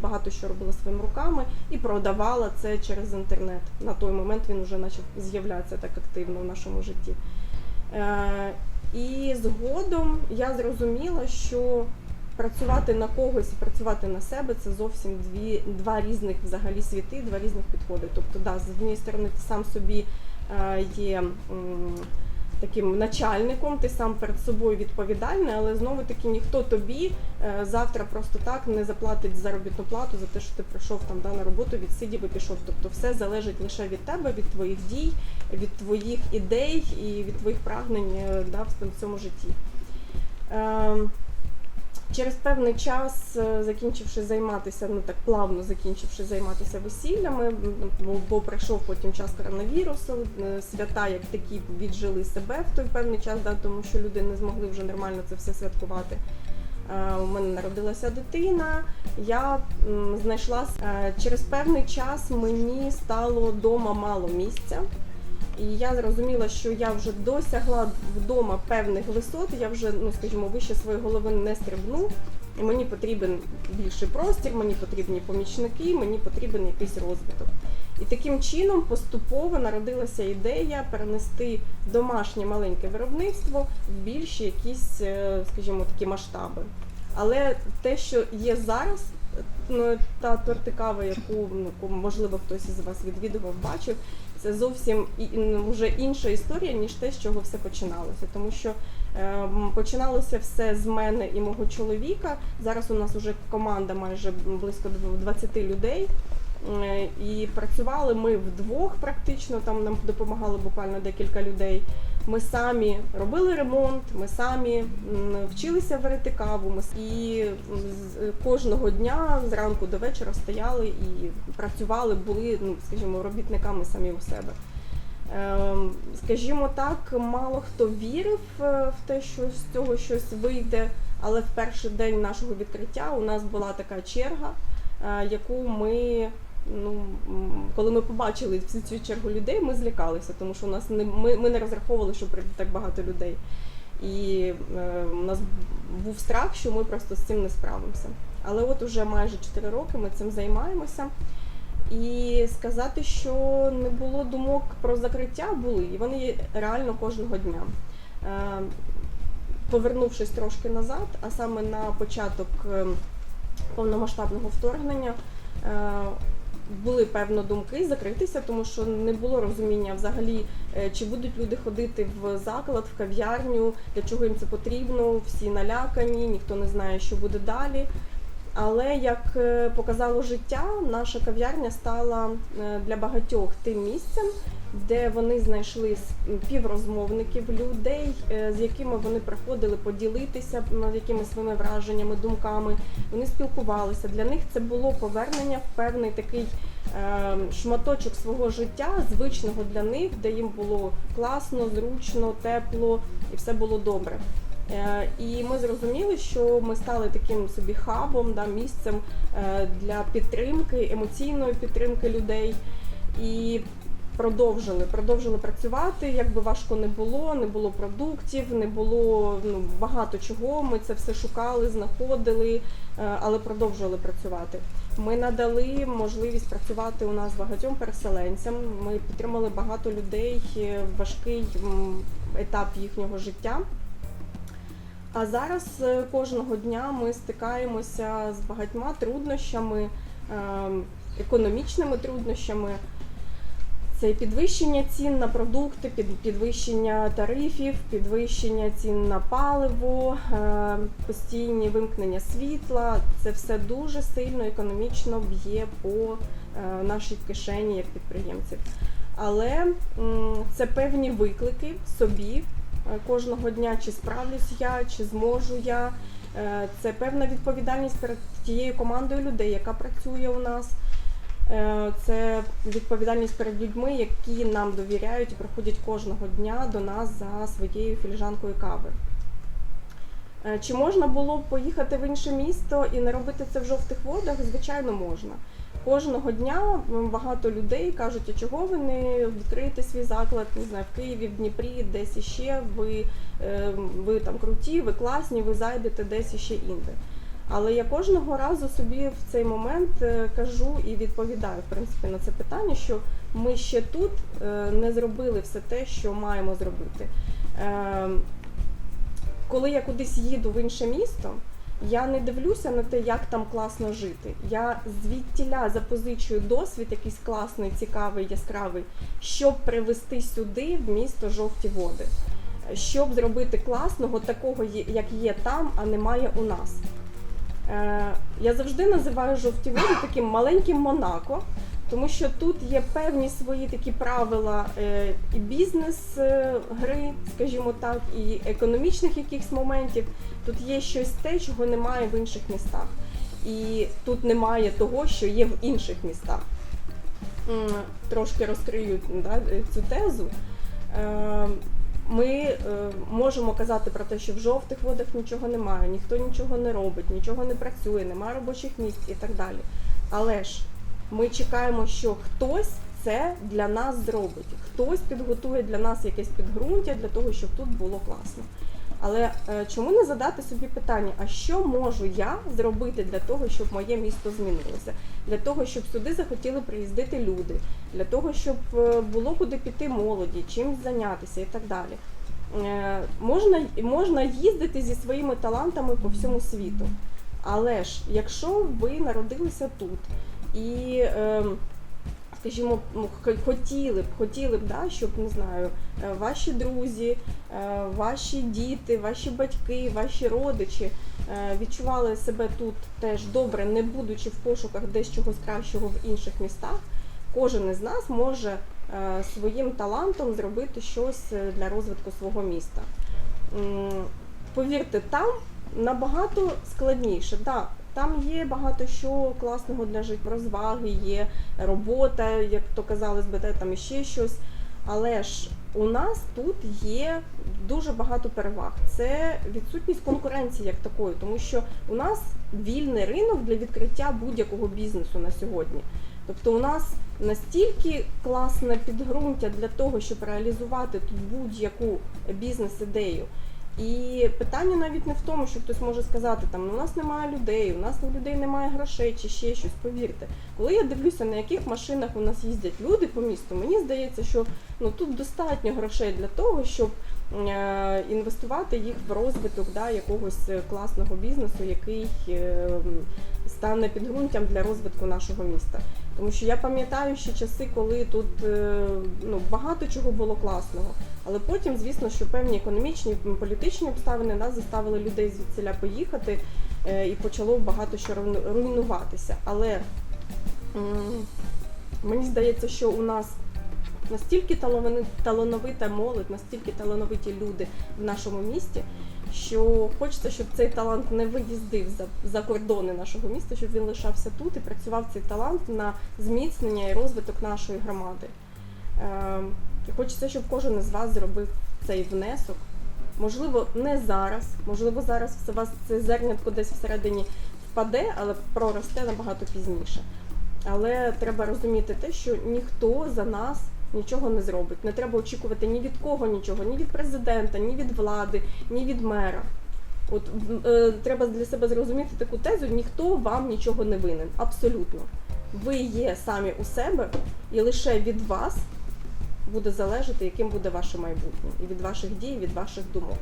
Багато що робила своїми руками і продавала це через інтернет. На той момент він вже почав з'являтися так активно в нашому житті. Е, і згодом я зрозуміла, що працювати на когось і працювати на себе це зовсім дві, два різних взагалі світи, два різних підходи. Тобто, да, з однієї сторони, ти сам собі е, є таким начальником, ти сам перед собою відповідальний, але знову таки ніхто тобі е, завтра просто так не заплатить заробітну плату за те, що ти прийшов там да, на роботу, відсидів і пішов. Тобто все залежить лише від тебе, від твоїх дій, від твоїх ідей і від твоїх прагнень е, да, в цьому житті. Через певний час, е, закінчивши займатися, ну так плавно закінчивши займатися весіллями, бо, бо прийшов потім час коронавірусу, е, свята як такі віджили себе в той певний час, да, тому що люди не змогли вже нормально це все святкувати. Е, У мене народилася дитина. Я знайшла через певний час мені стало вдома мало місця. І я зрозуміла, що я вже досягла вдома певних висот, я вже, ну скажімо, вище своєї голови не стрибну. І мені потрібен більший простір, мені потрібні помічники, мені потрібен якийсь розвиток. І таким чином поступово народилася ідея перенести домашнє маленьке виробництво в більші якісь, е, скажімо, такі масштаби. Але те, що є зараз, ну, та тортикава, яку ну, можливо хтось із вас відвідував, бачив, це зовсім і, вже інша історія, ніж те, з чого все починалося. Тому що е, починалося все з мене і мого чоловіка. Зараз у нас вже команда майже близько 20 людей. Е, І працювали ми вдвох практично, там нам допомагало буквально декілька людей. Ми самі робили ремонт, ми самі вчилися варити каву. Ми і кожного дня зранку до вечора стояли і працювали, були, ну скажімо, робітниками самі у себе. Ем, Скажімо так, мало хто вірив е, в те, що з цього щось вийде, але в перший день нашого відкриття у нас була така черга, е, яку ми. Ну, коли ми побачили всю цю чергу людей, ми злякалися, тому що у нас не ми, ми не розраховували, що прийде так багато людей. І е, у нас був страх, що ми просто з цим не справимося. Але от уже майже 4 роки ми цим займаємося. І сказати, що не було думок про закриття, були, і вони є реально кожного дня. Е, Повернувшись трошки назад, а саме на початок е, повномасштабного вторгнення, е, були певно думки закритися, тому що не було розуміння взагалі, е, чи будуть люди ходити в заклад, в кав'ярню, для чого їм це потрібно, всі налякані, ніхто не знає, що буде далі. Але як е, показало життя, наша кав'ярня стала е, для багатьох тим місцем, де вони знайшли співрозмовників, людей, е, з якими вони приходили поділитися м, якимись своїми враженнями, думками. Вони спілкувалися. Для них це було повернення в певний такий е, шматочок свого життя, звичного для них, де їм було класно, зручно, тепло і все було добре. Е, І ми зрозуміли, що ми стали таким собі хабом, да, місцем для підтримки, емоційної підтримки людей. І продовжили, продовжили працювати. Як би важко не було, не було продуктів, не було ну, багато чого. Ми це все шукали, знаходили, е, але продовжували працювати. Ми надали можливість працювати у нас багатьом переселенцям. Ми підтримали багато людей е, в важкий етап їхнього життя. А зараз е, кожного дня ми стикаємося з багатьма труднощами, ем, економічними труднощами. Це і підвищення цін на продукти, під- підвищення тарифів, підвищення цін на паливо, е, постійні вимкнення світла. Це все дуже сильно економічно б'є по е, нашій кишені як підприємців. Але це певні виклики собі е, кожного дня, чи справлюсь я, чи зможу я. Це певна відповідальність перед тією командою людей, яка працює у нас. Е, Це відповідальність перед людьми, які нам довіряють і приходять кожного дня до нас за своєю філіжанкою кави. Е, Чи можна було б поїхати в інше місто і не робити це в жовтих водах? Звичайно, можна. Кожного дня багато людей кажуть, а чого ви не відкриєте свій заклад, не знаю, в Києві, в Дніпрі, десь іще, ви, е, ви там круті, ви класні, ви зайдете десь іще інде. Але я кожного разу собі в цей момент е, кажу і відповідаю в принципі на це питання, що ми ще тут е, не зробили все те, що маємо зробити. Е, Коли я кудись їду в інше місто, я не дивлюся на те, як там класно жити. Я звідтіля запозичую досвід, якийсь класний, цікавий, яскравий, щоб привезти сюди в місто жовті води, щоб зробити класного такого, як є там, а немає у нас. Е, Я завжди називаю жовті води таким маленьким Монако, тому що тут є певні свої такі правила е, і бізнес е, скажімо так, і економічних якихось моментів. Тут є щось те, чого немає в інших містах. І тут немає того, що є в інших містах. Трошки розкрию да, цю тезу. Ми е, можемо казати про те, що в жовтих водах нічого немає, ніхто нічого не робить, нічого не працює, немає робочих місць і так далі. Але ж ми чекаємо, що хтось це для нас зробить, хтось підготує для нас якесь підґрунтя для того, щоб тут було класно. Але е, чому не задати собі питання, а що можу я зробити для того, щоб моє місто змінилося? Для того, щоб сюди захотіли приїздити люди, для того, щоб е, було куди піти молоді, чимось зайнятися і так далі. Е, Можна, можна їздити зі своїми талантами по всьому світу. Але ж, якщо ви народилися тут і, е, скажімо, ну, хотіли б, хотіли б, да, щоб не знаю, е, ваші друзі, е, ваші діти, ваші батьки, ваші родичі е, відчували себе тут теж добре, не будучи в пошуках десь чогось кращого в інших містах, кожен із нас може своїм талантом зробити щось для розвитку свого міста. Повірте, там набагато складніше. Да, там є багато що класного для життя, розваги, є робота, як то казали, СБТ, там іще щось. Але ж у нас тут є дуже багато переваг. Це відсутність конкуренції як такої, тому що у нас вільний ринок для відкриття будь-якого бізнесу на сьогодні. Тобто у нас настільки класне підґрунтя для того, щоб реалізувати тут будь-яку бізнес-ідею. І питання навіть не в тому, що хтось може сказати, там «Ну, у нас немає людей, у нас у людей немає грошей чи ще щось. Повірте, коли я дивлюся, на яких машинах у нас їздять люди по місту, мені здається, що ну тут достатньо грошей для того, щоб інвестувати їх в розвиток да, якогось е, класного бізнесу, який е, стане підґрунтям для розвитку нашого міста. Тому що я пам'ятаю ще часи, коли тут е, ну, багато чого було класного. Але потім, звісно, що певні економічні політичні обставини нас заставили людей звідсіля поїхати е, і почало багато що руйну- руйнуватися. Але мені здається, що у нас настільки таланови- талановита молодь, настільки талановиті люди в нашому місті, що хочеться, щоб цей талант не виїздив за, за кордони нашого міста, щоб він лишався тут і працював цей талант на зміцнення і розвиток нашої громади. І хочеться, щоб кожен із вас зробив цей внесок. Можливо, не зараз, можливо, зараз у вас це зернятко десь всередині впаде, але проросте набагато пізніше. Але треба розуміти те, що ніхто за нас нічого не зробить. Не треба очікувати ні від кого нічого, ні від президента, ні від влади, ні від мера. От е, треба для себе зрозуміти таку тезу: ніхто вам нічого не винен. Абсолютно. Ви є самі у себе, і лише від вас буде залежати, яким буде ваше майбутнє, і від ваших дій, і від ваших думок.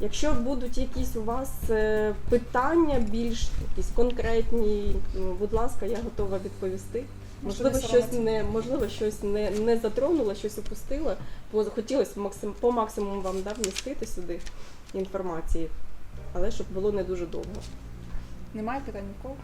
Якщо будуть якісь у вас е, питання більш якісь конкретні, будь ласка, я готова відповісти. Можливо, щось не можливо, щось не, не затронула, щось опустила, бо хотілося максим, по максимуму вам да, вмістити сюди інформації, але щоб було не дуже довго. Немає питань нікого?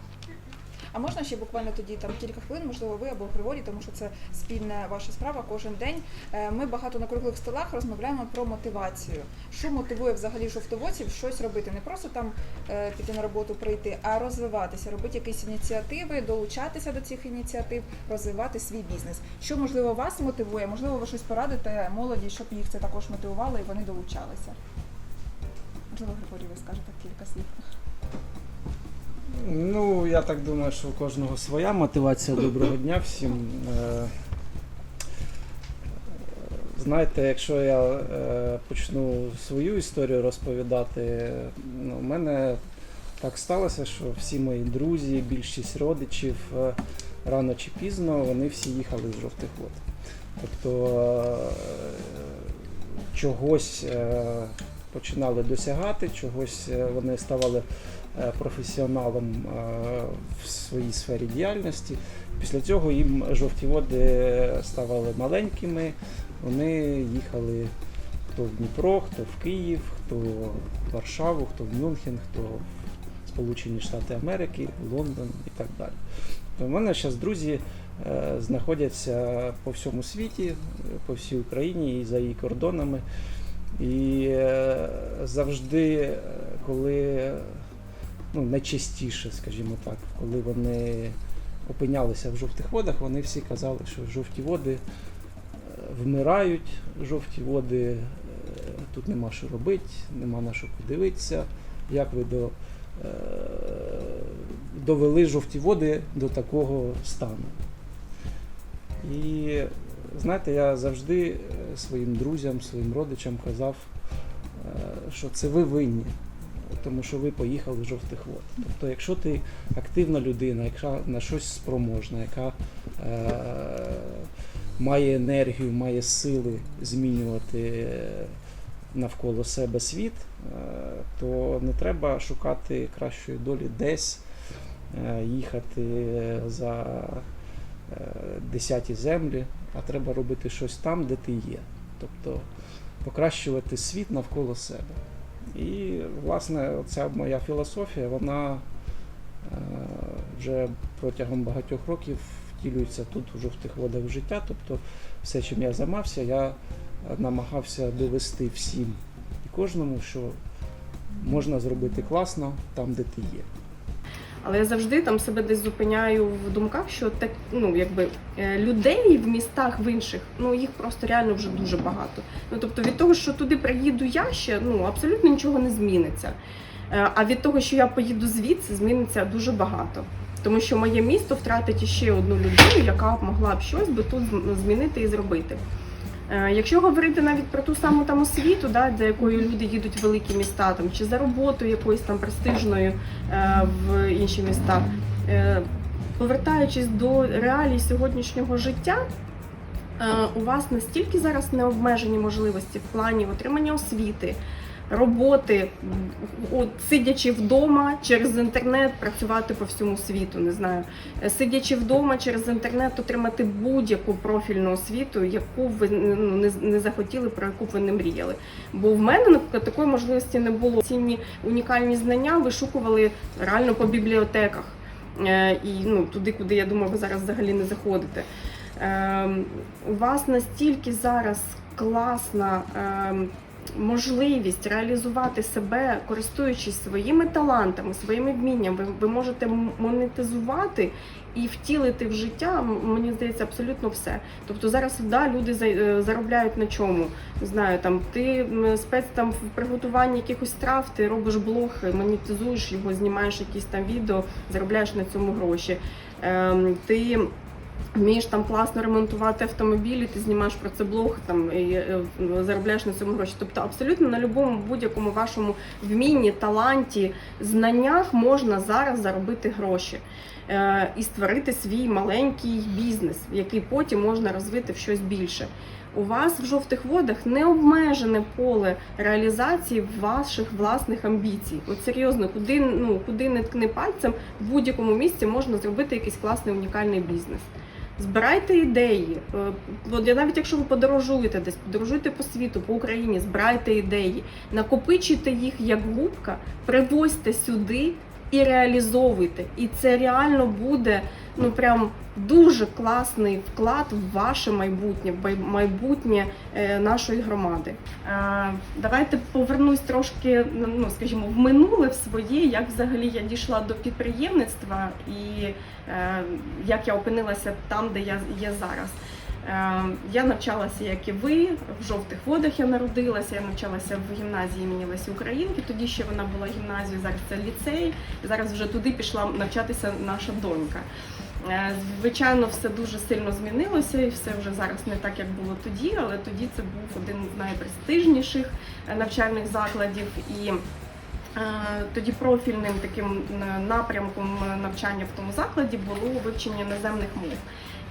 А можна ще буквально тоді там кілька хвилин, можливо, ви або Григорій, тому що це спільна ваша справа кожен день. Е, Ми багато на круглих столах розмовляємо про мотивацію. Що мотивує взагалі жовтоводців щось робити? Не просто там е, піти на роботу, прийти, а розвиватися, робити якісь ініціативи, долучатися до цих ініціатив, розвивати свій бізнес. Що можливо вас мотивує? Можливо, ви щось порадите молоді, щоб їх це також мотивувало і вони долучалися. Можливо, Григорій, ви скажете кілька слів. Ну, я так думаю, що у кожного своя мотивація. Доброго дня всім. Е, Знаєте, якщо я е, почну свою історію розповідати, ну, у мене так сталося, що всі мої друзі, більшість родичів е, рано чи пізно вони всі їхали з жовтих вод. Тобто чогось починали досягати, чогось е, вони ставали е, професіоналом е, в своїй сфері діяльності. Після цього їм жовті води ставали маленькими, вони їхали хто в Дніпро, хто в Київ, хто в Варшаву, хто в Мюнхен, хто в Сполучені Штати Америки, Лондон і так далі. В мене зараз друзі знаходяться по всьому світі, по всій Україні і за її кордонами. І е, завжди, е, коли ну, найчастіше, скажімо так, коли вони опинялися в жовтих водах, вони всі казали, що жовті води е, вмирають, жовті води е, тут нема що робити, нема на що подивитися. Як ви до, е, довели жовті води до такого стану? І знаєте, я завжди е, своїм друзям, своїм родичам казав, е, що це ви винні, тому що ви поїхали з жовтих вод. Тобто, якщо ти активна людина, яка на щось спроможна, яка е, має енергію, має сили змінювати е, навколо себе світ, то не треба шукати кращої долі десь, їхати за десяті землі, а треба робити щось там, де ти є. Тобто покращувати світ навколо себе. І, власне, ця моя філософія, вона е, вже протягом багатьох років втілюється тут у жовтих водах життя. Тобто все, чим я займався, я намагався довести всім і кожному, що можна зробити класно там, де ти є. Але я завжди там себе десь зупиняю в думках, що так ну якби е, людей в містах в інших, ну їх просто реально вже дуже багато. Ну тобто від того, що туди приїду я ще, ну абсолютно нічого не зміниться. Е, А від того, що я поїду звідси, зміниться дуже багато. Тому що моє місто втратить ще одну людину, яка могла б щось би тут змінити і зробити. Е, Якщо говорити навіть про ту саму там освіту, да, для якої люди їдуть в великі міста, там чи за роботою якоюсь там престижною е, в інші міста, е, повертаючись до реалій сьогоднішнього життя, у вас настільки зараз необмежені можливості в плані отримання освіти, роботи, от, сидячи вдома через інтернет, працювати по всьому світу, не знаю, Е, сидячи вдома через інтернет, отримати будь-яку профільну освіту, яку ви ну, не, не захотіли, про яку ви не мріяли. Бо в мене наприклад, такої можливості не було. Цінні унікальні знання вишукували реально по бібліотеках. Е, і ну, туди, куди я думаю, ви зараз взагалі не заходите. Е, у вас настільки зараз класна е, можливість реалізувати себе, користуючись своїми талантами, своїми вміннями, ви, можете монетизувати і втілити в життя, мені здається, абсолютно все. Тобто зараз да, люди е, заробляють на чому. Не знаю, там ти спец там в приготуванні якихось страв, ти робиш блог, монетизуєш його, знімаєш якісь там відео, заробляєш на цьому гроші. Ем, ти вмієш там класно ремонтувати автомобілі, ти знімаєш про це блог там і е, заробляєш на цьому гроші. Тобто абсолютно на будь-якому будь-якому вашому вмінні, таланті, знаннях можна зараз заробити гроші. Е, І створити свій маленький бізнес, який потім можна розвити в щось більше. У вас в жовтих водах необмежене поле реалізації ваших власних амбіцій. От серйозно, куди ну куди не ткни пальцем, в будь-якому місці можна зробити якийсь класний унікальний бізнес. Збирайте ідеї. Е, навіть якщо ви подорожуєте десь, подорожуйте по світу, по Україні, збирайте ідеї, накопичуйте їх як губка, привозьте сюди і реалізовуйте. І це реально буде ну прям дуже класний вклад в ваше майбутнє, в майбутнє е, нашої громади. Давайте повернусь трошки, ну скажімо, в минуле в своє, як взагалі я дійшла до підприємництва і е, як я опинилася там, де я є зараз. Е, Я навчалася, як і ви, в жовтих водах я народилася. Я навчалася в гімназії імені Лесі Українки. Тоді ще вона була гімназією, зараз це ліцей. Зараз вже туди пішла навчатися наша донька. Е, Звичайно, все дуже сильно змінилося, і все вже зараз не так, як було тоді, але тоді це був один з найпрестижніших е, навчальних закладів. І Тоді профільним таким напрямком навчання в тому закладі було вивчення іноземних мов.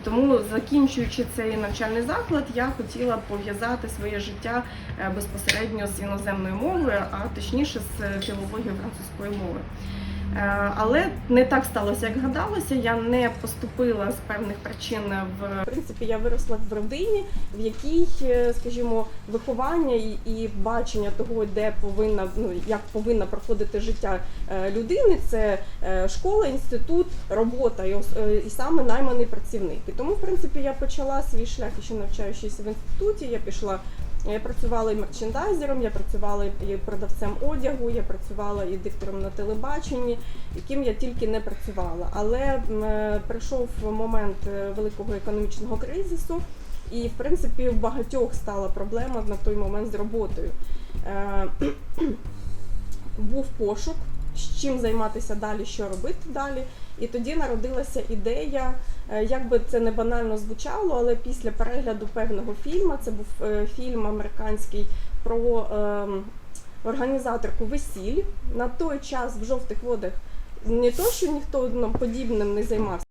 Тому, закінчуючи цей навчальний заклад, я хотіла пов'язати своє життя е, безпосередньо з іноземною мовою, а точніше з філологією французької мови. Е, Але не так сталося, як гадалося. Я не поступила з певних причин в принципі. Я виросла в родині, в якій, е, скажімо, виховання і, і бачення того, де повинна ну як повинна проходити життя е, людини, це школа, інститут, робота і, і саме найманий працівник. І тому, в принципі, я почала свій шлях, ще навчаючись в інституті. Я пішла. Я працювала і мерчендайзером, я працювала і продавцем одягу, я працювала і диктором на телебаченні, яким я тільки не працювала. Але е, прийшов момент е, великого економічного кризису, і в принципі у багатьох стала проблема на той момент з роботою. Е, Був пошук, з чим займатися далі, що робити далі. І тоді народилася ідея, е, як би це не банально звучало, але після перегляду певного фільму, це був е, фільм американський про ем, організаторку весіль. На той час в жовтих водах не то, що ніхто ну, подібним не займався.